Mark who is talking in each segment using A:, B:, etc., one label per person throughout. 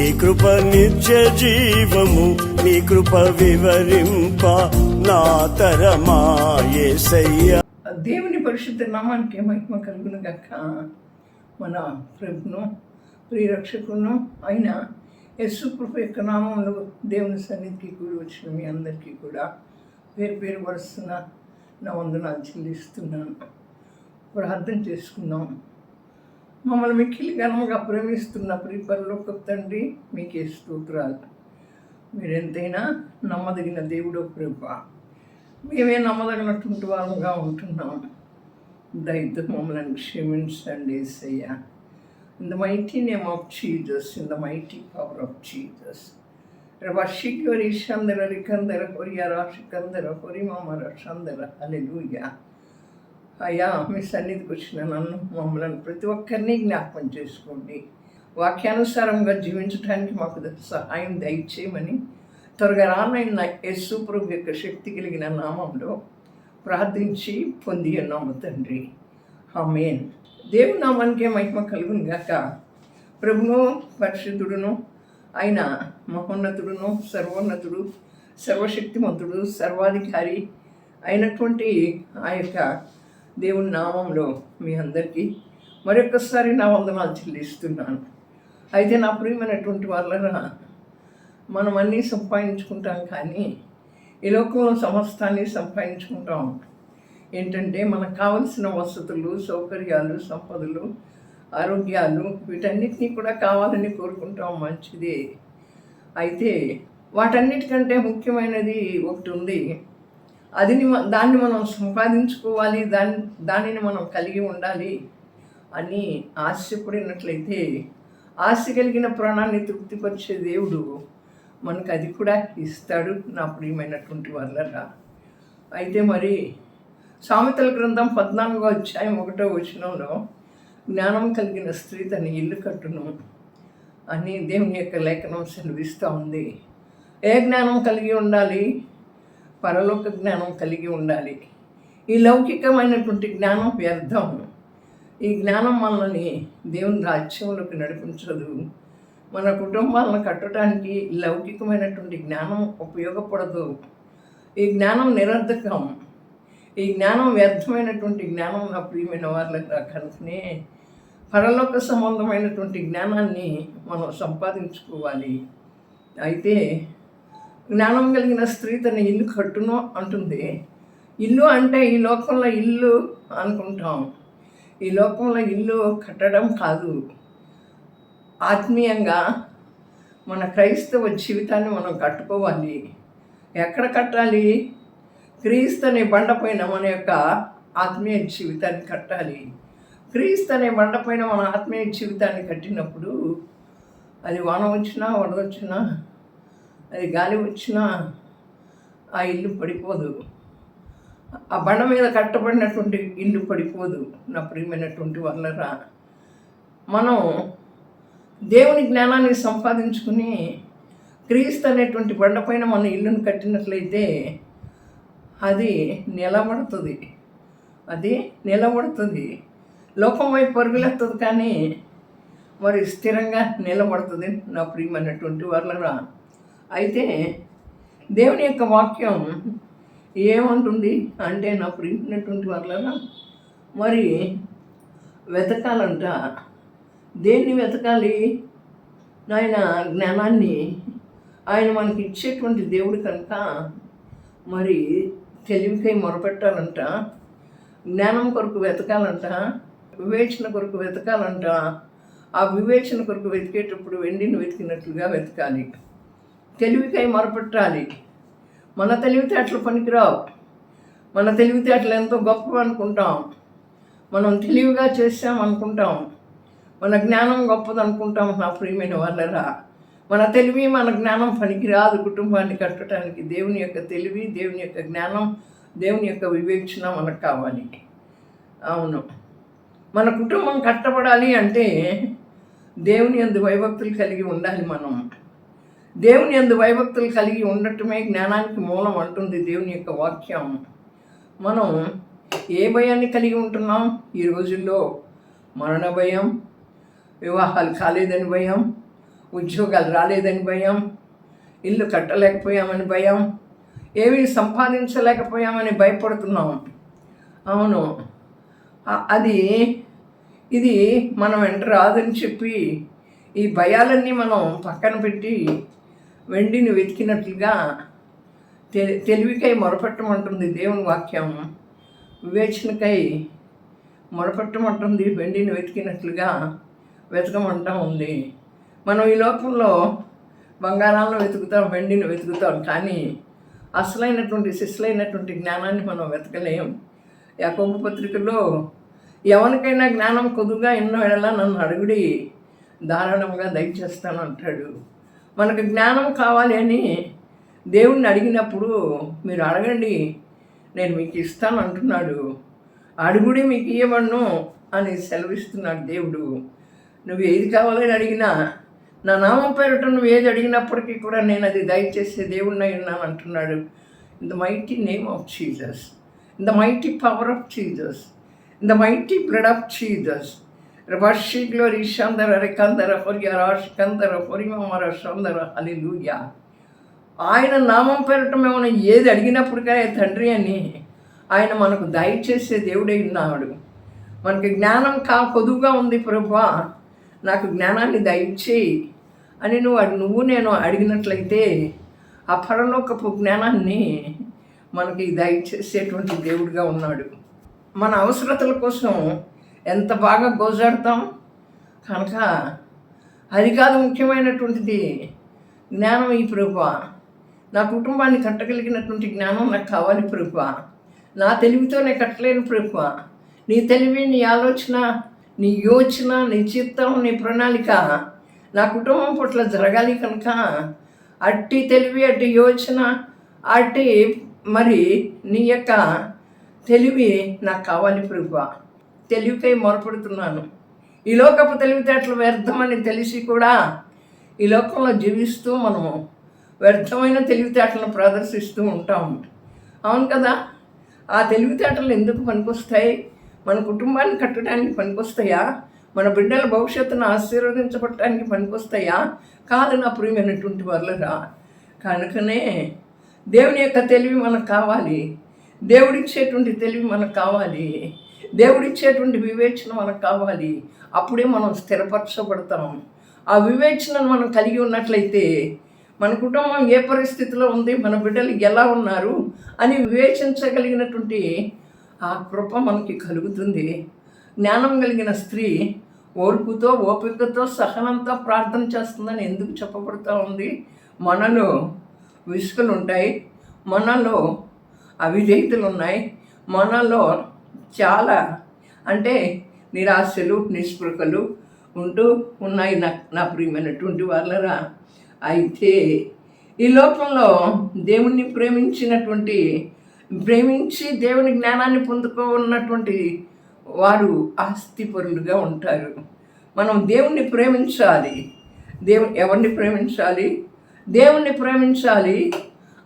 A: నీ కృప నిత్య జీవము నీ కృప వివరింప నా తరమా
B: దేవుని పరిశుద్ధ నామానికి మహిమ కలుగును గక్క మన ప్రభును ప్రియరక్షకును అయిన యశు కృప యొక్క నామంలో దేవుని సన్నిధికి కూడి వచ్చిన మీ అందరికీ కూడా పేరు పేరు వరుస్తున్న నా వందనాలు చెల్లిస్తున్నాను. ప్రార్థన చేసుకుందాం. మమ్మల్ని మిక్కిలి ఘనముగా ప్రేమిస్తున్న ప్రిపరలోక తండ్రి మీకే స్తోత్రాలు. మీరెంతైనా నమ్మదగిన దేవుడో ప్రభ. మేమే నమ్మదగినటువంటి వాళ్ళుగా ఉంటున్నాం. దయతో మమ్మల్ని క్షమించండి Yesayya. In the mighty name of Jesus in the mighty power of Jesus Jesus వరి షందర రికందర కొరియా కొరియర షికందర కొరిమామర షందర అలెలుయ్యా అయ్యా మీ సన్నిధికి వచ్చిన నన్ను మమ్మల్ని ప్రతి ఒక్కరిని జ్ఞాపకం చేసుకోండి. వాక్యానుసారంగా జీవించడానికి మాకు సహాయం దయచేయమని త్వరగా రానైన యేసు ప్రభు యొక్క శక్తి కలిగిన నామంలో ప్రార్థించి పొంది ఉన్నాము తండ్రి. ఆమేన్. దేవుని నామానికే మహిమ కలుగును గాక. ప్రభును పరిశుద్ధుడును ఆయన మహోన్నతుడును సర్వోన్నతుడు సర్వశక్తిమంతుడు సర్వాధికారి అయినటువంటి ఆ యొక్క దేవుని నామంలో మీ అందరికీ మరొకసారి నా వందనాలు చెల్లిస్తున్నాను. అయితే నా ప్రియమైనటువంటి వాళ్ళరా మనం అన్నీ సంపాదించుకుంటాం కానీ ఈ లోకంలో సమస్తాన్ని సంపాదించుకుంటాం. ఏంటంటే మనకు కావలసిన వసతులు సౌకర్యాలు సంపదలు ఆరోగ్యాలు వీటన్నిటినీ కూడా కావాలని కోరుకుంటాం మంచిది. అయితే వాటన్నిటికంటే ముఖ్యమైనది ఒకటి ఉంది. అది దాన్ని మనం సంపాదించుకోవాలి దాని దానిని మనం కలిగి ఉండాలి అని ఆశపడినట్లయితే ఆశ కలిగిన ప్రాణాన్ని తృప్తిపరిచే దేవుడు మనకు అది కూడా ఇస్తాడు నా ప్రియమైనటువంటి వాళ్ళరా అయితే మరి సామెతల గ్రంథం పద్నాలుగో అధ్యాయం ఒకటో వచనంలో జ్ఞానం కలిగిన స్త్రీ తన ఇల్లు కట్టును అని దేవుని యొక్క లేఖనం సెలవిస్తూ ఉంది. ఏ జ్ఞానం కలిగి ఉండాలి? పరలోక జ్ఞానం కలిగి ఉండాలి. ఈ లౌకికమైనటువంటి జ్ఞానం వ్యర్థం. ఈ జ్ఞానం మనల్ని దేవుని రాజ్యంలోకి నడిపించదు. మన కుటుంబాలను కట్టడానికి లౌకికమైనటువంటి జ్ఞానం ఉపయోగపడదు. ఈ జ్ఞానం నిరర్ధకం. ఈ జ్ఞానం వ్యర్థమైనటువంటి జ్ఞానం నా ప్రియమైన వాళ్ళకి కనుకనే పరలోక సంబంధమైనటువంటి జ్ఞానాన్ని మనం సంపాదించుకోవాలి. అయితే జ్ఞానం కలిగిన స్త్రీ తన ఇల్లు కట్టును అంటుంది. ఇల్లు అంటే ఈ లోకంలో ఇల్లు అనుకుంటాం. ఈ లోకంలో ఇల్లు కట్టడం కాదు. ఆత్మీయంగా మన క్రైస్తవ జీవితాన్ని మనం కట్టుకోవాలి. ఎక్కడ కట్టాలి? క్రీస్తు అనే బండపైన మన యొక్క ఆత్మీయ జీవితాన్ని కట్టాలి. క్రీస్తు అనే బండపైన మన ఆత్మీయ జీవితాన్ని కట్టినప్పుడు అది వాన వచ్చినా వడవచ్చినా అది గాలి వచ్చినా ఆ ఇల్లు పడిపోదు. ఆ బండ మీద కట్టబడినటువంటి ఇల్లు పడిపోదు. నా ప్రియమైనటువంటి వాళ్ళరా మనం దేవుని జ్ఞానాన్ని సంపాదించుకుని క్రీస్తు అనేటువంటి బండపైన మన ఇల్లును కట్టినట్లయితే అది నిలబడుతుంది. అది నిలబడుతుంది. లోకం వైపు పరుగులెత్తదు కానీ మరి స్థిరంగా నిలబడుతుంది. నా ప్రియమైనటువంటి వాళ్ళరా అయితే దేవుని యొక్క వాక్యం ఏమంటుంది అంటే నా ప్రింటినటువంటి వాళ్ళ మరి వెతకాలంట. దేన్ని వెతకాలి? నాయన జ్ఞానాన్ని. ఆయన మనకి ఇచ్చేటువంటి దేవుడు కనుక మరి తెలివికై మొరపెట్టాలంట జ్ఞానం కొరకు వెతకాలంట వివేచన కొరకు వెతకాలంట. ఆ వివేచన కొరకు వెతికేటప్పుడు వెండిని వెతికినట్లుగా వెతకాలి. తెలివికై మొరపెట్టాలి. మన తెలివితేటలు పనికిరావు. మన తెలివితేటలు ఎంతో గొప్ప అనుకుంటాం. మనం తెలివిగా చేసాం అనుకుంటాం. మన జ్ఞానం గొప్పది అనుకుంటాం నా ప్రియమైన వాళ్ళరా. మన తెలివి మన జ్ఞానం పనికిరాదు కుటుంబాన్ని కట్టడానికి. దేవుని యొక్క తెలివి దేవుని యొక్క జ్ఞానం దేవుని యొక్క వివేచన మనకు కావాలి. అవును. మన కుటుంబం కట్టబడాలి అంటే దేవుని అందు వైభక్తులు కలిగి ఉండాలి మనం. దేవుని ఎందు వైభక్తులు కలిగి ఉండటమే జ్ఞానానికి మూలం అంటుంది దేవుని యొక్క వాక్యం. మనం ఏ భయాన్ని కలిగి ఉంటున్నాం? ఈ రోజుల్లో మరణ భయం వివాహాలు కాలేదని భయం ఉద్యోగాలు రాలేదని భయం ఇల్లు కట్టలేకపోయామని భయం ఏమీ సంపాదించలేకపోయామని భయపడుతున్నాం. అవును అది ఇది మనం వెంట రాదని చెప్పి ఈ భయాలన్నీ మనం పక్కన పెట్టి వెండిని వెతికినట్లుగా తె తెలివికై మొరపెట్టమంటుంది దేవుని వాక్యం. వివేచనకై మొరపెట్టమంటుంది వెండిని వెతికినట్లుగా వెతకమంటా ఉంది. మనం ఈ లోకంలో బంగారాలను వెతుకుతాం వెండిని వెతుకుతాం కానీ అసలైనటువంటి శిశులైనటువంటి జ్ఞానాన్ని మనం వెతకలేం. యాకోబు పత్రికలో ఎవరికైనా జ్ఞానం కొద్దుగా ఎన్నో ఎడలా నన్ను అడుగుడి ధారాళంగా దయచేస్తాను అంటాడు మనకు జ్ఞానం కావాలి అని దేవుణ్ణి అడిగినప్పుడు మీరు అడగండి నేను మీకు ఇస్తాను అంటున్నాడు. అడుగుడి మీకు ఇవ్వను అని సెలవిస్తున్నాడు దేవుడు. నువ్వు ఏది కావాలని అడిగినా నా నామం పేరుట నువ్వు ఏది అడిగినప్పటికీ కూడా నేను అది దయచేసే దేవుణ్ణి ఉన్నాను అంటున్నాడు. In the mighty name of Jesus in the mighty power of Jesus in the mighty blood of Jesus రబర్షి glory షందర రికందర హొరియ రాషికందర హొరిమర షందర హలిలూయా ఆయన నామం పేరట మేము ఏది అడిగినప్పటికే తండ్రి అని ఆయన మనకు దయచేసే దేవుడై ఉన్నాడు మనకి జ్ఞానం కా కొదువుగా ఉంది ప్రభా నాకు జ్ఞానాన్ని దయచేయి అని నువ్వు నువ్వు నేను అడిగినట్లయితే ఆ పరలోకపు జ్ఞానాన్ని మనకి దయచేసేటువంటి దేవుడిగా ఉన్నాడు మన అవసరతల కోసం ఎంత బాగా గోజాడతాం? కనుక అది కాదు ముఖ్యమైనటువంటిది జ్ఞానం ఈ ప్రభు నా కుటుంబాన్ని కట్టగలిగినటువంటి జ్ఞానం నాకు కావాలి ప్రభు నా తెలివితోనే కట్టలేను ప్రభు నీ తెలివి నీ ఆలోచన నీ యోచన నీ చిత్తం నీ ప్రణాళిక నా కుటుంబం పట్ల జరగాలి కనుక అట్టి తెలివి అట్టి యోచన అట్టి మరి నీ యొక్క తెలివి నాకు కావాలి ప్రభు తెలివికై మొరపెడుతున్నాను. ఈ లోకపు తెలివితేటలు వ్యర్థమని తెలిసి కూడా ఈ లోకంలో జీవిస్తూ మనము వ్యర్థమైన తెలివితేటలను ప్రదర్శిస్తూ ఉంటాం. అవును కదా? ఆ తెలివితేటలు ఎందుకు పనికొస్తాయి? మన కుటుంబాన్ని కట్టడానికి పనికొస్తాయా? మన బిడ్డల భవిష్యత్తును ఆశీర్వదించబడటానికి పనికొస్తాయా? కాదు నా ప్రియమైనటువంటి వర్లరా కనుకనే దేవుని యొక్క తెలివి మనకు కావాలి. దేవుడిచ్చేటువంటి తెలివి మనకు కావాలి. దేవుడిచ్చేటువంటి వివేచన మనకు కావాలి. అప్పుడే మనం స్థిరపరచబడతాం. ఆ వివేచనను మనం కలిగి ఉన్నట్లయితే మన కుటుంబం ఏ పరిస్థితిలో ఉంది మన బిడ్డలు ఎలా ఉన్నారు అని వివేచించగలిగినటువంటి ఆ కృప మనకి కలుగుతుంది. జ్ఞానం కలిగిన స్త్రీ ఓర్పుతో ఓపికతో సహనంతో ప్రార్థన చేస్తుందని ఎందుకు చెప్పబడుతూ ఉంది? మనలో విసుకలు ఉంటాయి మనలో అవిధేయతలు ఉన్నాయి మనలో చాలా అంటే నిరాశలు నిస్పృహలు ఉంటూ ఉన్నాయి నా నా ప్రియమైనటువంటి వాళ్ళరా. అయితే ఈ లోకంలో దేవుణ్ణి ప్రేమించినటువంటి ప్రేమించి దేవుని జ్ఞానాన్ని పొందుకోన్నటువంటి వారు ఆస్తిపరులుగా ఉంటారు. మనం దేవుణ్ణి ప్రేమించాలి. దేవుని ఎవరిని ప్రేమించాలి? దేవుణ్ణి ప్రేమించాలి.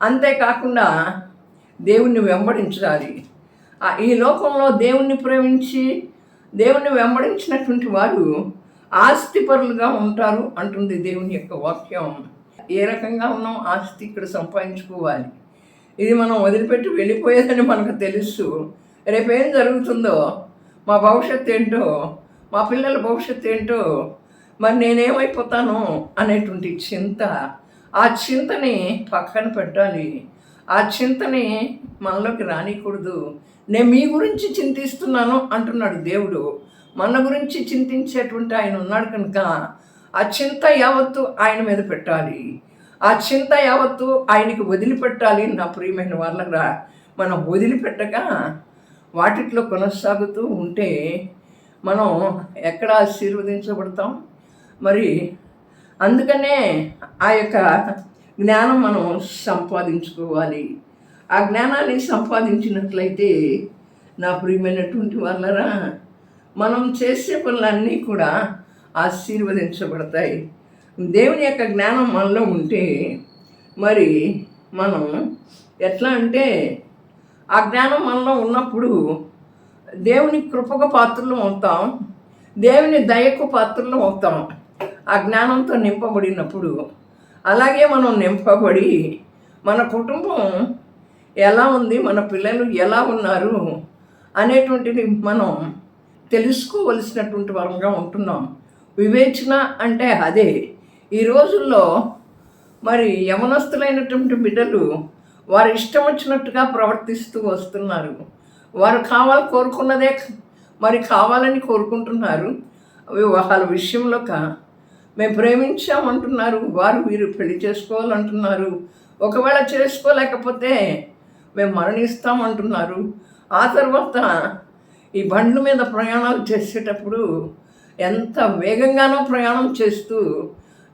B: అంతేకాకుండా దేవుణ్ణి వెంబడించాలి. ఈ లోకంలో దేవుణ్ణి ప్రేమించి దేవుణ్ణి వెంబడించినటువంటి వారు ఆస్తిపరులుగా ఉంటారు అంటుంది దేవుని యొక్క వాక్యం. ఏ రకంగా ఉన్నాం ఆస్తి ఇక్కడ సంపాదించుకోవాలి? ఇది మనం వదిలిపెట్టి వెళ్ళిపోయేదని మనకు తెలుసు. రేపేం జరుగుతుందో? మా భవిష్యత్తు ఏంటో? మా పిల్లల భవిష్యత్తు ఏంటో? మరి నేనేమైపోతాను? అనేటువంటి చింత. ఆ చింతని పక్కన పెట్టాలి. ఆ చింతని మనలోకి రానికూడదు. నేను మీ గురించి చింతిస్తున్నాను అంటున్నాడు దేవుడు. మన గురించి చింతించేటువంటి ఆయన ఉన్నాడు కనుక ఆ చింత యావత్తు ఆయన మీద పెట్టాలి. ఆ చింత యావత్తు ఆయనకి వదిలిపెట్టాలి నా ప్రియమైన వాళ్ళరా. మనం వదిలిపెట్టక వాటిట్లో కొనసాగుతూ ఉంటే మనం ఎక్కడ ఆశీర్వదించబడతాం? మరి అందుకనే ఆ యొక్క జ్ఞానం మనం సంపాదించుకోవాలి. ఆ జ్ఞానాన్ని సంపాదించినట్లయితే నా ప్రియమైనటువంటి వాళ్ళరా మనం చేసే పనులన్నీ కూడా ఆశీర్వదించబడతాయి. దేవుని యొక్క జ్ఞానం మనలో ఉంటే మరి మనం ఎట్లా అంటే ఆ జ్ఞానం మనలో ఉన్నప్పుడు దేవుని కృపకు పాత్రలు అవుతాం దేవుని దయకు పాత్రలు అవుతాం. ఆ జ్ఞానంతో నింపబడినప్పుడు అలాగే మనం నింపబడి మన కుటుంబం ఎలా ఉంది మన పిల్లలు ఎలా ఉన్నారు అనేటువంటిది మనం తెలుసుకోవలసినటువంటి వరంగా ఉంటున్నాం. వివేచన అంటే అదే. ఈ రోజుల్లో మరి యవనస్తులైనటువంటి బిడ్డలు వారు ఇష్టం వచ్చినట్టుగా ప్రవర్తిస్తూ వస్తున్నారు. వారు కావాలి కోరుకున్నదే మరి కావాలని కోరుకుంటున్నారు. వివాహాల విషయంలో కా మేము ప్రేమించామంటున్నారు వారు వీరు పెళ్ళి చేసుకోవాలంటున్నారు ఒకవేళ చేసుకోలేకపోతే మేము మరణిస్తామంటున్నారు. ఆ తర్వాత ఈ బండ్ల మీద ప్రయాణాలు చేసేటప్పుడు ఎంత వేగంగానో ప్రయాణం చేస్తూ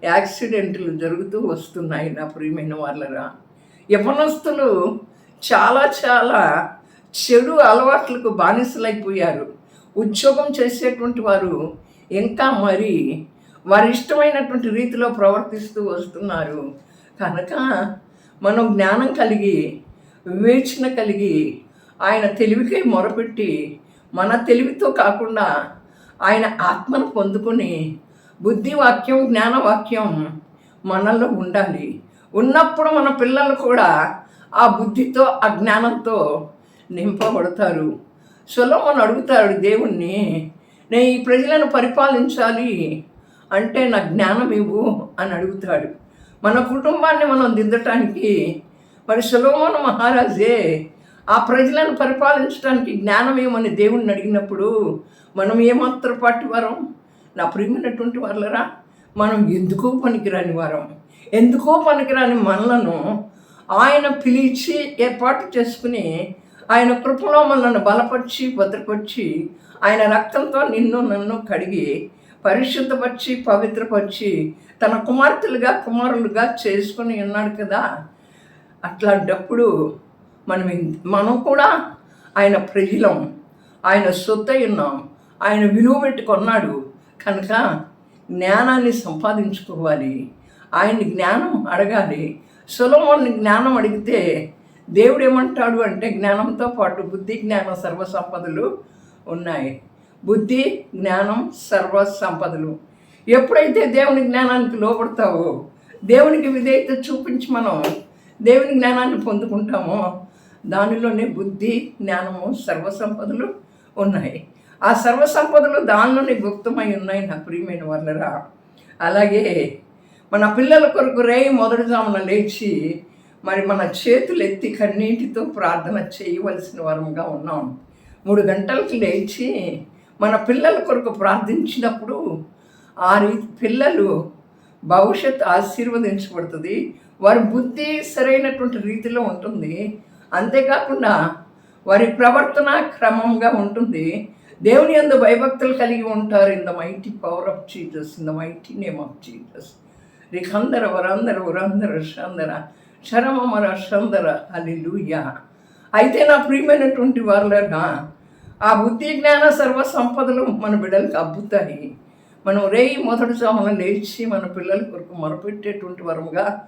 B: యాక్సిడెంట్లు జరుగుతూ వస్తున్నాయి నా ప్రియమైన వాళ్ళరా. యవనస్తులు చాలా చాలా చెడు అలవాట్లకు బానిసలైపోయారు. ఉద్యోగం చేసేటువంటి వారు ఇంకా మరి వారి ఇష్టమైనటువంటి రీతిలో ప్రవర్తిస్తూ వస్తున్నారు. కనుక మనం జ్ఞానం కలిగి వివేచన కలిగి ఆయన తెలివికై మొరపెట్టి మన తెలివితో కాకుండా ఆయన ఆత్మను పొందుకొని బుద్ధి వాక్యం జ్ఞానవాక్యం మనలో ఉండాలి. ఉన్నప్పుడు మన పిల్లలు కూడా ఆ బుద్ధితో ఆ జ్ఞానంతో నింపబడతారు. సులభం అడుగుతాడు దేవుణ్ణి నేను ఈ ప్రజలను పరిపాలించాలి అంటే నా జ్ఞానం ఇవ్వు అని అడుగుతాడు. మన కుటుంబాన్ని మనం దిద్దటానికి మరి సులోమోన మహారాజే ఆ ప్రజలను పరిపాలించడానికి జ్ఞానం ఏమని దేవుణ్ణి అడిగినప్పుడు మనం ఏమాత్రం పాటి వారం? నా ప్రియమైనటువంటి వాళ్ళరా మనం ఎందుకో పనికిరాని వారం? ఎందుకో పనికిరాని మనలను ఆయన పిలిచి ఏర్పాటు చేసుకుని ఆయన కృపలో మనల్ని బలపరిచి భద్రపరిచి ఆయన రక్తంతో నిన్ను నన్ను కడిగి పరిశుద్ధపరిచి పవిత్రపరిచి తన కుమార్తెలుగా కుమారులుగా చేసుకుని ఉన్నాడు కదా. అట్లాంటప్పుడు మనం మనం కూడా ఆయన ప్రజలం ఆయన సొత్తై ఉన్నాం ఆయన విలువ పెట్టుకున్నాడు కనుక జ్ఞానాన్ని సంపాదించుకోవాలి. ఆయన్ని జ్ఞానం అడగాలి. సులభాన్ని జ్ఞానం అడిగితే దేవుడు ఏమంటాడు అంటే జ్ఞానంతో పాటు బుద్ధి జ్ఞానం సర్వసంపదలు ఉన్నాయి. బుద్ధి జ్ఞానం సర్వ సంపదలు ఎప్పుడైతే దేవుని జ్ఞానానికి లోపడతావో దేవునికి విధేయత చూపించి మనం దేవుని జ్ఞానాన్ని పొందుకుంటామో దానిలోనే బుద్ధి జ్ఞానము సర్వ సంపదలు ఉన్నాయి. ఆ సర్వ సంపదలు దానిలోనే గుప్తమై ఉన్నాయి నా ప్రియమైన వాళ్ళరా అలాగే మన పిల్లల కొరకు రే మొదటి జామున లేచి మరి మన చేతులు ఎత్తి కన్నీటితో ప్రార్థన చేయవలసిన వారంగా ఉన్నాం. మూడు గంటలకు లేచి మన పిల్లల కొరకు ప్రార్థించినప్పుడు ఆ రీతి పిల్లలు భవిష్యత్ ఆశీర్వదించబడుతుంది. వారి బుద్ధి సరైనటువంటి రీతిలో ఉంటుంది. అంతేకాకుండా వారి ప్రవర్తన క్రమంగా ఉంటుంది. దేవుని అందు భయభక్తులు కలిగి ఉంటారు. In the mighty power of Jesus in the mighty name of Jesus రిఖందర వరందర వరందర షందర శరమర షందర లూయ అయితే నా ప్రియమైనటువంటి వారులగా ఆ బుద్ధి జ్ఞాన సర్వ సంపదలు మన బిడ్డలకు అబ్బుతాయి. మనం రేయి మొదటి జామున లేచి మన పిల్లల కొరకు మొరపెట్టేటువంటి వరముగా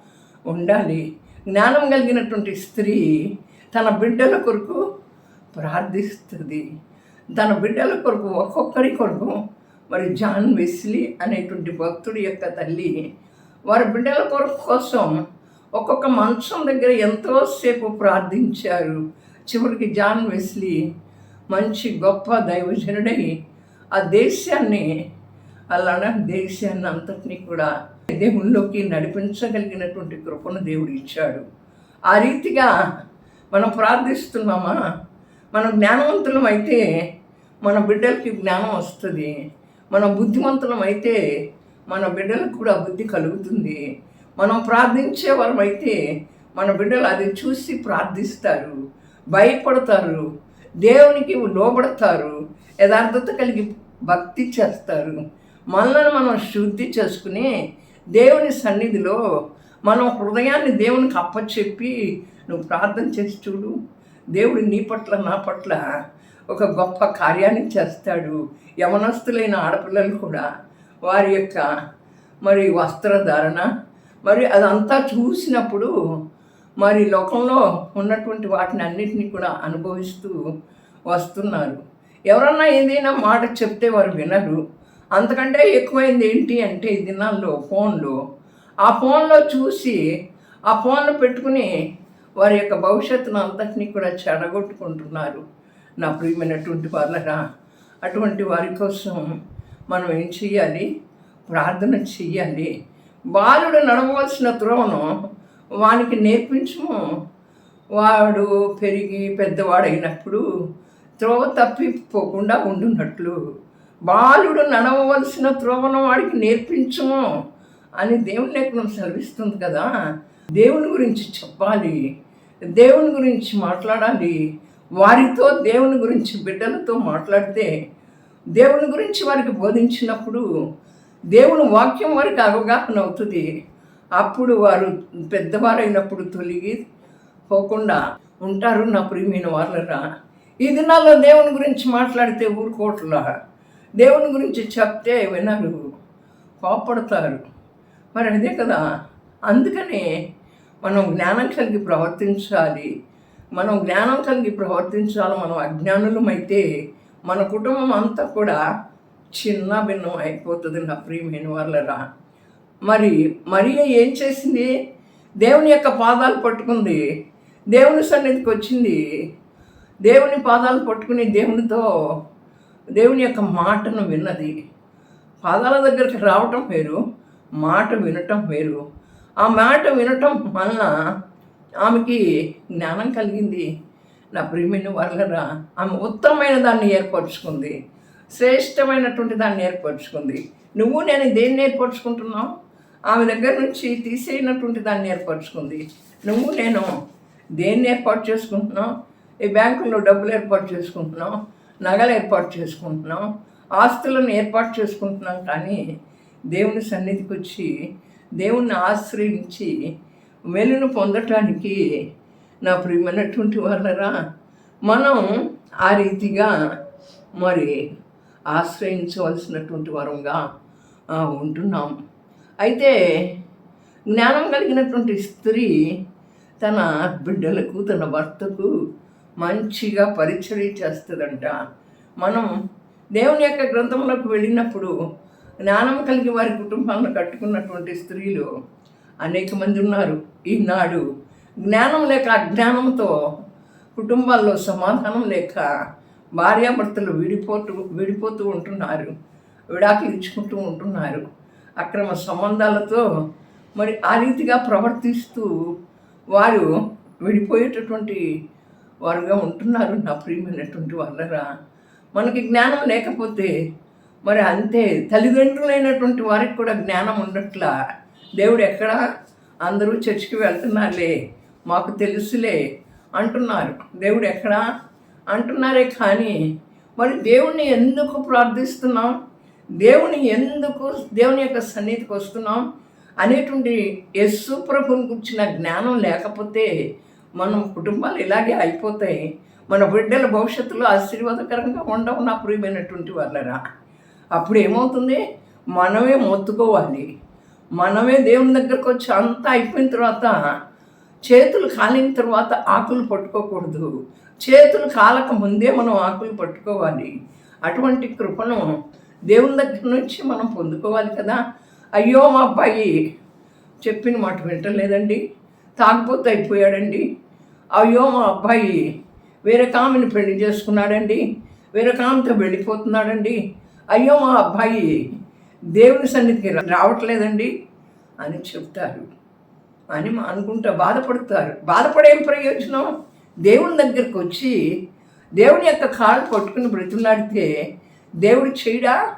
B: ఉండాలి. జ్ఞానం కలిగినటువంటి స్త్రీ తన బిడ్డల కొరకు ప్రార్థిస్తుంది. తన బిడ్డల కొరకు ఒక్కొక్కరి కొరకు మరి జాన్ వెస్లీ అనేటువంటి భక్తుడి యొక్క తల్లి వారి బిడ్డల కొరకు కోసం ఒక్కొక్క మంచం దగ్గర ఎంతోసేపు ప్రార్థించారు. చివరికి జాన్ వెస్లీ మంచి గొప్ప దైవజనుడై. ఆ దేశాన్ని అలానే దేశాన్ని అంతటినీ కూడా దేవుళ్ళలోకి నడిపించగలిగినటువంటి కృపను దేవుడు ఇచ్చాడు. ఆ రీతిగా మనం ప్రార్థిస్తున్నామా? మనం జ్ఞానవంతులం అయితే మన బిడ్డలకి జ్ఞానం వస్తుంది. మనం బుద్ధిమంతులం అయితే మన బిడ్డలకు కూడా బుద్ధి కలుగుతుంది. మనం ప్రార్థించే వరం అయితే మన బిడ్డలు అది చూసి ప్రార్థిస్తారు. భయపడతారు. దేవునికి లోబడతారు యథార్థత కలిగి భక్తి చేస్తారు. మనల్ని మనం శుద్ధి చేసుకుని దేవుని సన్నిధిలో మనం హృదయాన్ని దేవునికి అప్పచెప్పి నువ్వు ప్రార్థన చేసి చూడు. దేవుడు నీ పట్ల నా పట్ల ఒక గొప్ప కార్యాన్ని చేస్తాడు. యవనస్తులైన ఆడపిల్లలు కూడా వారి యొక్క మరి వస్త్రధారణ మరి అదంతా చూసినప్పుడు మరి లోకంలో ఉన్నటువంటి వాటిని అన్నిటినీ కూడా అనుభవిస్తూ వస్తున్నారు. ఎవరన్నా ఏదైనా మాట చెప్తే వారు వినరు. అంతకంటే ఎక్కువైంది ఏంటి అంటే ఈ దినాల్లో ఫోన్లో. ఆ ఫోన్లో చూసి ఆ ఫోన్లు పెట్టుకుని వారి యొక్క భవిష్యత్తును అంతటినీ కూడా చెడగొట్టుకుంటున్నారు. నా ప్రియమైనటువంటి వాళ్ళరా అటువంటి వారి కోసం మనం ఏం చెయ్యాలి? ప్రార్థన చెయ్యాలి. బాలుడు నడవలసిన త్రోవను వానికి నేర్పించము వాడు పెరిగి పెద్దవాడైనప్పుడు త్రోవ తప్పిపోకుండా ఉండునట్లు. బాలుడు నడవవలసిన త్రోవను వాడికి నేర్పించము అని దేవుని లేఖనం సెలవిస్తుంది కదా. దేవుని గురించి చెప్పాలి. దేవుని గురించి మాట్లాడాలి. వారితో దేవుని గురించి బిడ్డలతో మాట్లాడితే దేవుని గురించి వారికి బోధించినప్పుడు దేవుని వాక్యం వారికి అవగాహన అవుతుంది. అప్పుడు వారు పెద్దవారైనప్పుడు తొలిగి పోకుండా ఉంటారు నా ప్రియమైన వాళ్ళరా. ఈ దినాల్లో దేవుని గురించి మాట్లాడితే ఊరుకోట్లా దేవుని గురించి చెప్తే వినరు కోపడతారు. మరి అదే కదా అందుకనే మనం జ్ఞానం కలిగి ప్రవర్తించాలి. మనం జ్ఞానం కలిగి ప్రవర్తించాలి మనం అజ్ఞానులమైతే మన కుటుంబం అంతా కూడా చిన్న భిన్నం అయిపోతుంది నా ప్రియమైన వాళ్ళరా. మరి మరియ ఏం చేసింది? దేవుని యొక్క పాదాలు పట్టుకుంది. దేవుని సన్నిధికి వచ్చింది. దేవుని పాదాలు పట్టుకుని దేవునితో దేవుని యొక్క మాటను విన్నది. పాదాల దగ్గరికి రావటం వేరు మాట వినటం వేరు. ఆ మాట వినటం వలన ఆమెకి జ్ఞానం కలిగింది. నా ప్రియమైన వాళ్ళరా ఆమె ఉత్తమమైన దాన్ని ఏర్పరచుకుంది. శ్రేష్టమైనటువంటి దాన్ని ఏర్పరచుకుంది. నువ్వు నేను దేన్ని ఏర్పరచుకుంటున్నావు? ఆమె దగ్గర నుంచి తీసేయనటువంటి దాన్ని ఏర్పరచుకుంది. నువ్వు నేను దేన్ని ఏర్పాటు చేసుకుంటున్నావు ఈ బ్యాంకుల్లో డబ్బులు ఏర్పాటు చేసుకుంటున్నాం? నగలు ఏర్పాటు చేసుకుంటున్నాం? ఆస్తులను ఏర్పాటు చేసుకుంటున్నాం కానీ దేవుని సన్నిధికి వచ్చి దేవుణ్ణి ఆశ్రయించి వెలును పొందటానికి నా ప్రియమైనటువంటి వాళ్ళరా మనం ఆ రీతిగా మరి ఆశ్రయించవలసినటువంటి వరంగా ఉంటున్నాం. అయితే జ్ఞానం కలిగినటువంటి స్త్రీ తన బిడ్డలకు తన భర్తకు మంచిగా పరిచయం చేస్తుందంట. మనం దేవుని యొక్క గ్రంథంలోకి వెళ్ళినప్పుడు జ్ఞానం కలిగి వారి కుటుంబాలను కట్టుకున్నటువంటి స్త్రీలు అనేక మంది ఉన్నారు. ఈనాడు జ్ఞానం లేక అజ్ఞానంతో కుటుంబాల్లో సమాధానం లేక భార్యాభర్తలు విడిపోతూ విడిపోతూ ఉంటున్నారు. విడాకులు ఇచ్చుకుంటూ ఉంటున్నారు. అక్రమ సంబంధాలతో మరి ఆ రీతిగా ప్రవర్తిస్తూ వారు విడిపోయేటటువంటి వారుగా ఉంటున్నారు నా ప్రియమైనటువంటి వాళ్ళరా. మనకి జ్ఞానం లేకపోతే మరి అంతే తల్లిదండ్రులైనటువంటి వారికి కూడా జ్ఞానం ఉన్నట్ల దేవుడు ఎక్కడ? అందరూ చర్చికి వెళ్తున్నారులే మాకు తెలుసులే అంటున్నారు. దేవుడు ఎక్కడా? అంటున్నారే కానీ మరి దేవుణ్ణి ఎందుకు ప్రార్థిస్తున్నాం? దేవుని ఎందుకు దేవుని యొక్క సన్నిధికి వస్తున్నాం అనేటువంటి యస్సు ప్రభుని గురించిన జ్ఞానం లేకపోతే మనం కుటుంబాలు ఇలాగే అయిపోతాయి. మన బిడ్డల భవిష్యత్తులో ఆశీర్వాదకరంగా ఉండవు నా ప్రియమైనటువంటి వాళ్ళరా అప్పుడు ఏమవుతుంది? మనమే మొత్తుకోవాలి. మనమే దేవుని దగ్గరకు వచ్చి అంతా అయిపోయిన తర్వాత చేతులు కాలిన తర్వాత ఆకులు పట్టుకోకూడదు. చేతులు కాలక ముందే మనం ఆకులు పట్టుకోవాలి. అటువంటి కృపను దేవుని దగ్గర నుంచి మనం పొందుకోవాలి కదా? అయ్యో మా అబ్బాయి చెప్పిన మాట వింటలేదండి తాగిపోతే అయిపోయాడండి. అయ్యో మా అబ్బాయి వేరే కామెని పెళ్ళి చేసుకున్నాడండి. వేరే కామెతో వెళ్ళిపోతున్నాడండి. అయ్యో మా అబ్బాయి దేవుని సన్నిధికి రావట్లేదండి అని చెప్తారు. అని మా- అనుకుంటా బాధపడతారు. బాధపడేం ప్రయోజనం? దేవుని దగ్గరికి వచ్చి దేవుని యొక్క కాళ్ళు పట్టుకుని బ్రతిమలాడితే దేవుడు చేయడా?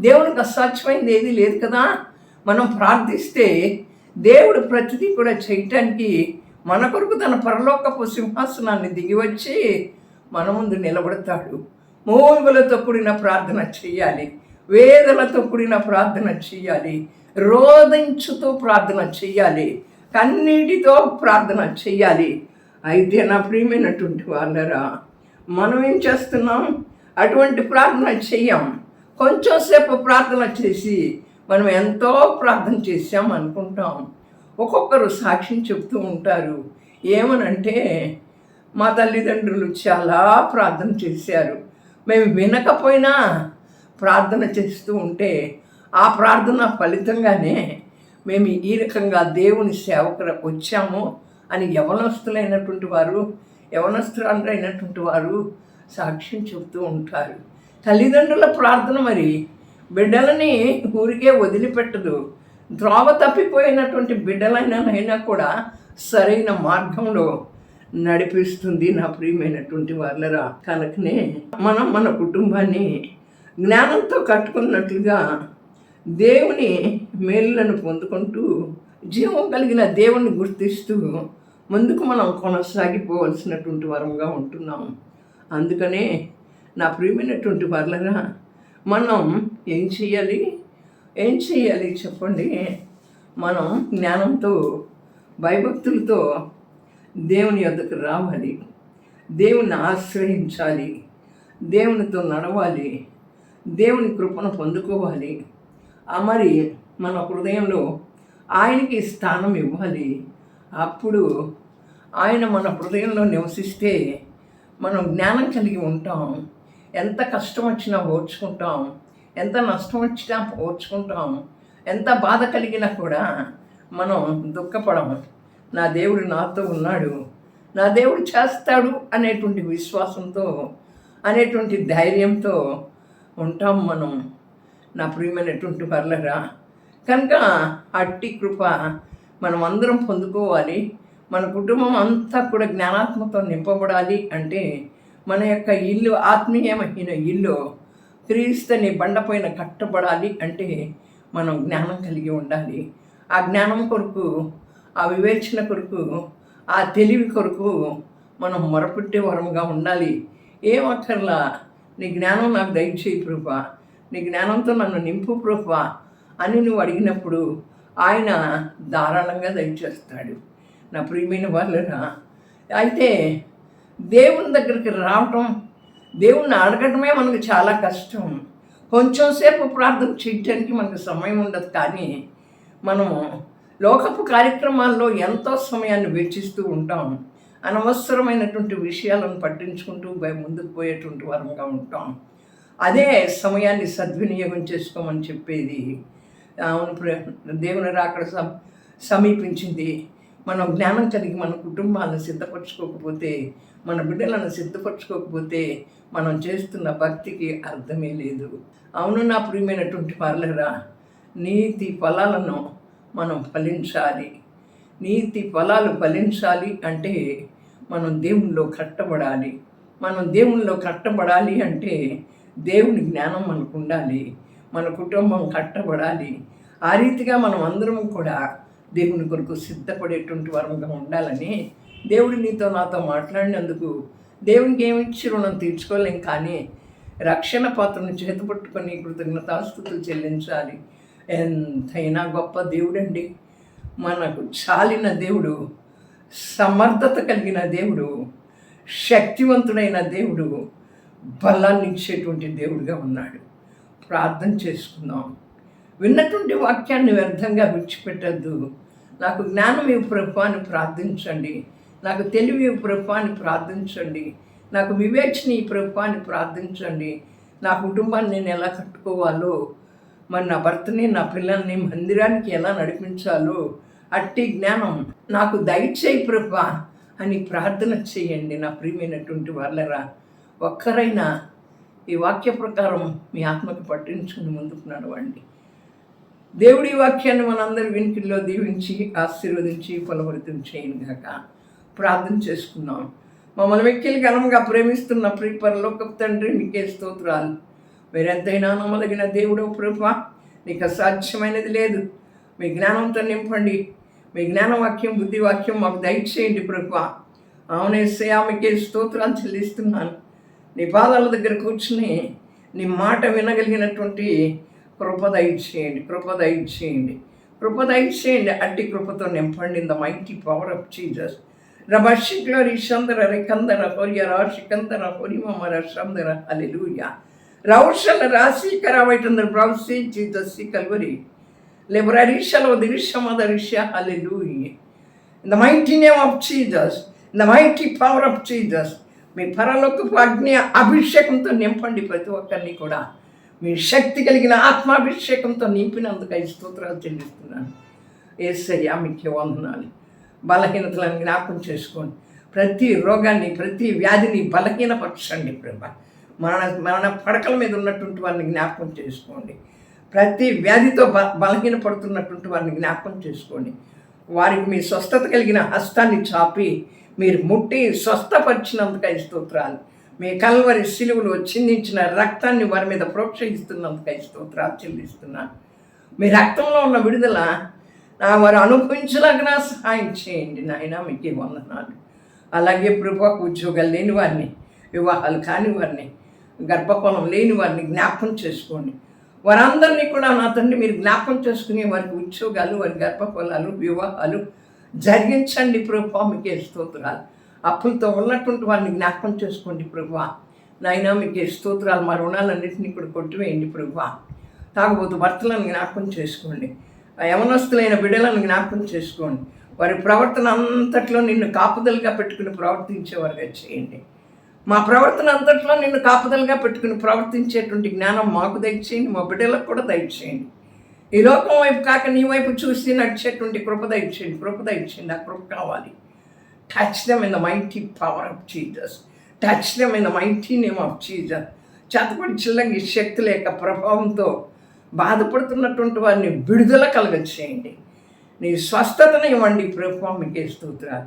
B: దేవునికి అసాధ్యమైంది ఏది లేదు కదా? మనం ప్రార్థిస్తే దేవుడు ప్రతిదీ కూడా చేయటానికి మన కొరకు తన పరలోకపు సింహాసనాన్ని దిగివచ్చి మన ముందు నిలబడతాడు. మూలుగులతో కూడిన ప్రార్థన చేయాలి. వేదలతో కూడిన ప్రార్థన చేయాలి. రోధించుతో ప్రార్థన చేయాలి. కన్నీటితో ప్రార్థన చేయాలి. అయితే నా ప్రియమైనటువంటి వాళ్ళరా మనం ఏం చేస్తున్నాం? అటువంటి ప్రార్థన చెయ్యం కొంచెం సేపు ప్రార్థన చేసి మనం ఎంతో ప్రార్థన చేసాం అనుకుంటాం. ఒక్కొక్కరు సాక్ష్యం చెప్తూ ఉంటారు. ఏమనంటే మా తల్లిదండ్రులు చాలా ప్రార్థన చేశారు. మేము వినకపోయినా ప్రార్థన చేస్తూ ఉంటే ఆ ప్రార్థన ఫలితంగానే మేము ఈ రకంగా దేవుని సేవకు వచ్చాము అని యవనస్తులైనటువంటి వారు యవనస్తురాలైనటువంటి వారు సాక్ష్యం చెబుతూ ఉంటారు. తల్లిదండ్రుల ప్రార్థన మరి బిడ్డలని ఊరికే వదిలిపెట్టదు. ద్రోవ తప్పిపోయినటువంటి బిడ్డలైనా అయినా కూడా సరైన మార్గంలో నడిపిస్తుంది నా ప్రియమైనటువంటి వాళ్ళరా కనుకనే మనం మన కుటుంబాన్ని జ్ఞానంతో కట్టుకున్నట్లుగా దేవుని మేలులను పొందుకుంటూ జీవం కలిగిన దేవుణ్ణి గుర్తిస్తూ ముందుకు మనం కొనసాగిపోవలసినటువంటి వరంగా ఉంటున్నాం. అందుకనే నా ప్రియమైనటువంటి వాళ్ళరా మనం ఏం చేయాలి ఏం చేయాలి చెప్పండి? మనం జ్ఞానంతో భయభక్తులతో దేవుని యొద్దకు రావాలి. దేవుని ఆశ్రయించాలి. దేవునితో నడవాలి. దేవుని కృపను పొందుకోవాలి. ఆ మరి మన హృదయంలో ఆయనకి స్థానం ఇవ్వాలి. అప్పుడు ఆయన మన హృదయంలో నివసిస్తే మనం జ్ఞానం కలిగి ఉంటాం. ఎంత కష్టం వచ్చినా ఓర్చుకుంటాం. ఎంత నష్టం వచ్చినా ఓర్చుకుంటాం. ఎంత బాధ కలిగినా కూడా మనం దుఃఖపడము. నా దేవుడు నాతో ఉన్నాడు. నా దేవుడు చేస్తాడు అనేటువంటి విశ్వాసంతో అనేటువంటి ధైర్యంతో ఉంటాం మనం. నా ప్రియమైనటువంటి పర్లరా కనుక అట్టి కృప మనం అందరం పొందుకోవాలి. మన కుటుంబం అంతా కూడా జ్ఞానాత్మతో నింపబడాలి అంటే మన యొక్క ఇల్లు ఆత్మీయమైన ఇల్లు క్రీస్తుని బండపైన కట్టబడాలి అంటే మనం జ్ఞానం కలిగి ఉండాలి. ఆ జ్ఞానం కొరకు ఆ వివేచన కొరకు ఆ తెలివి కొరకు మనం మొరపెట్టే వరముగా ఉండాలి. ఏమక్కర్లా నీ జ్ఞానం నాకు దయచేయి ప్రభా. నీ జ్ఞానంతో నన్ను నింపు ప్రభా అని నువ్వు అడిగినప్పుడు ఆయన ధారాళంగా దయచేస్తాడు. నా ప్రియమైన వాళ్ళరా. అయితే దేవుని దగ్గరికి రావటం దేవుణ్ణి అడగటమే మనకు చాలా కష్టం. కొంచెంసేపు ప్రార్థన చేయడానికి మనకు సమయం ఉండదు. కానీ మనము లోకపు కార్యక్రమాల్లో ఎంతో సమయాన్ని వెచ్చిస్తూ ఉంటాం. అనవసరమైనటువంటి విషయాలను పట్టించుకుంటూ ముందుకు పోయేటువంటి వరంగా ఉంటాం. అదే సమయాన్ని సద్వినియోగం చేసుకోమని చెప్పేది. అవును ప్ర- దేవుని రాకడ సమీపించింది. మనం జ్ఞానం కలిగి మన కుటుంబాలను సిద్ధపరచుకోకపోతే మన బిడ్డలను సిద్ధపరచుకోకపోతే మనం చేస్తున్న భక్తికి అర్థమే లేదు. అవును నా ప్రియమైనటువంటి వాళ్ళరా నీతి ఫలాలను మనం ఫలించాలి. నీతి ఫలాలు ఫలించాలి అంటే మనం దేవునిలో కట్టబడాలి. మనం దేవునిలో కట్టబడాలి అంటే దేవుని జ్ఞానం మనకు ఉండాలి. మన కుటుంబం కట్టబడాలి. ఆ రీతిగా మనం అందరం కూడా దేవుని కొరకు సిద్ధపడేటువంటి వరంగా ఉండాలని దేవుడు నీతో నాతో మాట్లాడినందుకు దేవునికి ఏమిచ్చి రుణం తీర్చుకోలేం కానీ రక్షణ పాత్రను చేతపట్టుకొని కృతజ్ఞతాస్థుతులు చెల్లించాలి. ఎంతైనా గొప్ప దేవుడండి. మనకు చాలిన దేవుడు సమర్థత కలిగిన దేవుడు శక్తివంతుడైన దేవుడు బలాన్ని ఇచ్చేటువంటి దేవుడుగా ఉన్నాడు. ప్రార్థన చేసుకుందాం. విన్నటువంటి వాక్యాన్ని వ్యర్థంగా విడిచిపెట్టద్దు. నాకు జ్ఞానం ఇవ్వు ప్రభు అని ప్రార్థించండి. నాకు తెలివి ఇవ్వు ప్రభు అని ప్రార్థించండి. నాకు వివేచన ఈ ప్రభు అని ప్రార్థించండి. నా కుటుంబాన్ని నేను ఎలా కట్టుకోవాలో మరి నా భర్తని నా పిల్లల్ని మందిరానికి ఎలా నడిపించాలో అట్టి జ్ఞానం నాకు దయచేయి ప్రభా అని ప్రార్థన చేయండి నా ప్రియమైనటువంటి వాళ్ళరా. ఒక్కరైనా ఈ వాక్య ప్రకారం మీ ఆత్మకు పట్టించుకుని ముందుకు నడవండి. దేవుడి వాక్యాన్ని మనందరి వెనుకల్లో దీవించి ఆశీర్వదించి ఫలవరితం చేయను గాక. ప్రార్థన చేసుకున్నాం మమ్మల్ని వెక్కిలి ఘనంగా ప్రేమిస్తున్న ప్రిపరలోక తండ్రి నీకే స్తోత్రాలు. మీరెంతైనా నమ్మదగిన దేవుడు ప్రభ నీకు అసాధ్యమైనది లేదు. మీ జ్ఞానంతో నింపండి మీ జ్ఞానవాక్యం బుద్ధివాక్యం మాకు దయచేయండి ప్రభా అవునేసయా మీకే స్తోత్రాలు చెల్లిస్తున్నాను. నీ పాదాల దగ్గర కూర్చుని నీ మాట వినగలిగినటువంటి కృప దయచేయండి కృప దయచేయండి కృప దయచేయండి అట్టి కృపతో నింపండి in the mighty power of Jesus రబషిక్లో రిషందర రికందర హొరియర షికందర హొరిమర షందర అలెలుయ రౌషల రాశీకర వైటందర బ్రౌసి జీసస్ కల్వరి లిబరరీషలో దిరిషమద రిష hallelujah in the mighty name of Jesus in the mighty power of Jesus మీ పరలోకపు అగ్ని అభిషేకంతో నింపండి ప్రతి ఒక్కరిని కూడా. మీ శక్తి కలిగిన ఆత్మాభిషేకంతో నింపినందుకు ఐదు స్తోత్రాలు చెల్లిస్తున్నాను. ఏసయ్యా మీకు వందనాలు. బలహీనతలను జ్ఞాపకం చేసుకోండి. ప్రతి రోగాన్ని ప్రతి వ్యాధిని బలహీనపరచండి ప్రభ. మరణ మరణ పడకల మీద ఉన్నటువంటి వారిని జ్ఞాపకం చేసుకోండి. ప్రతి వ్యాధితో బ బలహీనపడుతున్నటువంటి వారిని జ్ఞాపకం చేసుకోండి. వారికి మీ స్వస్థత కలిగిన హస్తాన్ని చాపి మీరు ముట్టి స్వస్థపరిచినందుకు ఐదు స్తోత్రాలు. మీ కల్వరి సిలువలో చిందించిన రక్తాన్ని వారి మీద ప్రోత్సహిస్తున్నందుకై స్తోత్రాలు చెల్లిస్తున్నాను మీ రక్తంలో ఉన్న విడుదల నా వారు అనుభవించలాగినా సహాయం చేయండి నాయన మీకు వందనాలు. అలాగే ప్రభు ఉద్యోగాలు లేని వారిని వివాహాలు కాని వారిని గర్భఫలం లేని వారిని జ్ఞాపకం చేసుకోండి. వారందరినీ కూడా నా తండ్రి మీరు జ్ఞాపకం చేసుకుని వారికి ఉద్యోగాలు వారి గర్భఫలాలు వివాహాలు జరిగించండి ప్రభు మీకే స్తోత్రాలు. అప్పులతో ఉన్నటువంటి వారిని జ్ఞాపకం చేసుకోండి ప్రభువా. నాయన మీకు స్తోత్రాలు మా రుణాలన్నింటినీ ఇప్పుడు కొట్టివేయండి ప్రభువా. తాగబోతు భర్తలను జ్ఞాపకం చేసుకోండి. ఆ యవనస్తులైన బిడ్డలను జ్ఞాపకం చేసుకోండి. వారి ప్రవర్తన అంతట్లో నిన్ను కాపుదలుగా పెట్టుకుని ప్రవర్తించేవారుగా చేయండి. మా ప్రవర్తన అంతట్లో నిన్ను కాపుదలుగా పెట్టుకుని ప్రవర్తించేటువంటి జ్ఞానం మాకు దయచేయండి మా బిడ్డలకు కూడా దయచేయండి. ఈ లోకం వైపు కాక నీ వైపు చూసి నడిచేటువంటి కృప దయచేయండి కృప దయచేయండి ఆ కృప కావాలి. Touch them in the mighty power of Jesus touch them in the mighty name of Jesus చేతపడి చిల్లంగి శక్తి లేక ప్రభావంతో బాధపడుతున్నటువంటి వారిని విడుదల కలగచేయండి నీ స్వస్థతను ఇవ్వండి ప్రభావం మీకే స్తోత్రాలు.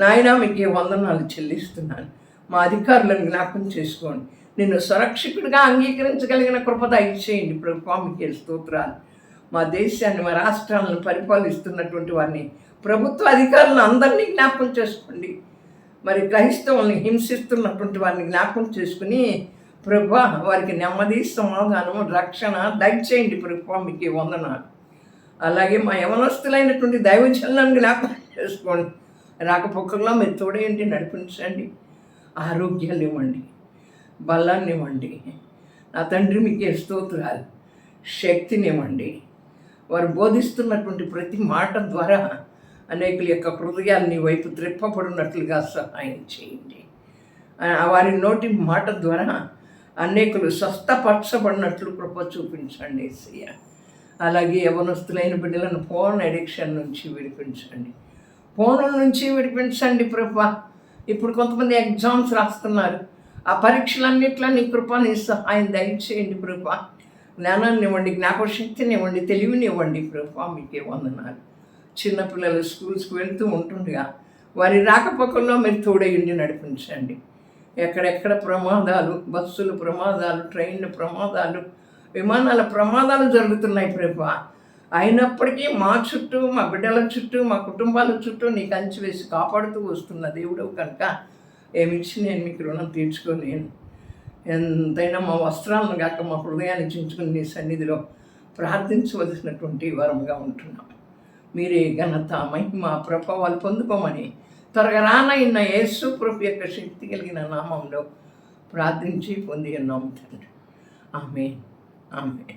B: నాయన మీకే వందనాలు చెల్లిస్తున్నాను. మా అధికారులను జ్ఞాపకం చేసుకోండి. నిన్ను సురక్షితుడిగా అంగీకరించగలిగిన కృప దయచేయండి ప్రభుత్వం మీకే స్తోత్రాలు. మా దేశాన్ని మా రాష్ట్రాలను పరిపాలిస్తున్నటువంటి వారిని ప్రభుత్వ అధికారులను అందరినీ జ్ఞాపకం చేసుకోండి. మరి క్రైస్తవుల్ని హింసిస్తున్నటువంటి వారిని జ్ఞాపకం చేసుకుని ప్రభు వారికి నెమ్మది సమాధానం రక్షణ దయచేయండి ప్రభు మీకు వందనాలు. అలాగే మా యవనస్తులైనటువంటి దైవజనులను జ్ఞాపకం చేసుకోండి. రాకపోకల్లో మీరు తోడేయండి నడిపించండి. ఆరోగ్యాలు ఇవ్వండి. బలాన్ని ఇవ్వండి. నా తండ్రి మీకే స్తోత్రాలు. శక్తినివ్వండి వారు బోధిస్తున్నటువంటి ప్రతి మాట ద్వారా అనేకుల యొక్క హృదయాన్ని వైపు త్రిప్పబడినట్లుగా సహాయం చేయండి. వారి నోటి మాట ద్వారా అనేకులు స్వస్థపరచబడినట్లు కృప చూపించండి ఏసయ్య. అలాగే యవనస్తులైన బిడ్డలను ఫోన్ అడిక్షన్ నుంచి విడిపించండి. ఫోన్ల నుంచి విడిపించండి ప్రభా ఇప్పుడు కొంతమంది ఎగ్జామ్స్ రాస్తున్నారు. ఆ పరీక్షలన్నిట్లో నీ కృప నీ సహాయం దయచేయండి ప్రభా జ్ఞానాన్ని ఇవ్వండి జ్ఞాపశక్తిని ఇవ్వండి తెలివిని ఇవ్వండి ప్రభా మీకే వందనాలు చిన్నపిల్లలు స్కూల్స్కి వెళ్తూ ఉంటుండగా వారి రాకపోకల్లో మీరు తోడయుండి నడిపించండి. ఎక్కడెక్కడ ప్రమాదాలు బస్సులు ప్రమాదాలు ట్రైన్ల ప్రమాదాలు విమానాల ప్రమాదాలు జరుగుతున్నాయి ప్రభా. అయినప్పటికీ మా చుట్టూ మా బిడ్డల చుట్టూ మా కుటుంబాల చుట్టూ నీ కంచి వేసి కాపాడుతూ వస్తున్న దేవుడు కనుక ఏమిచ్చి నేను మీకు రుణం తీర్చుకోలేను. ఎంతైనా మా వస్త్రాలను కాక మా హృదయాన్ని చించుకుని నీ సన్నిధిలో ప్రార్థించవలసినటువంటి వరముగా ఉంటున్నాం. మీరే ఘనత మహిమ ప్రభావాలు పొందుకోమని త్వరగా రానైన యేసు ప్రభు యొక్క శక్తి కలిగిన నామంలో ప్రార్థించి పొంది ఉన్నాము తండ్రి. ఆమె ఆమె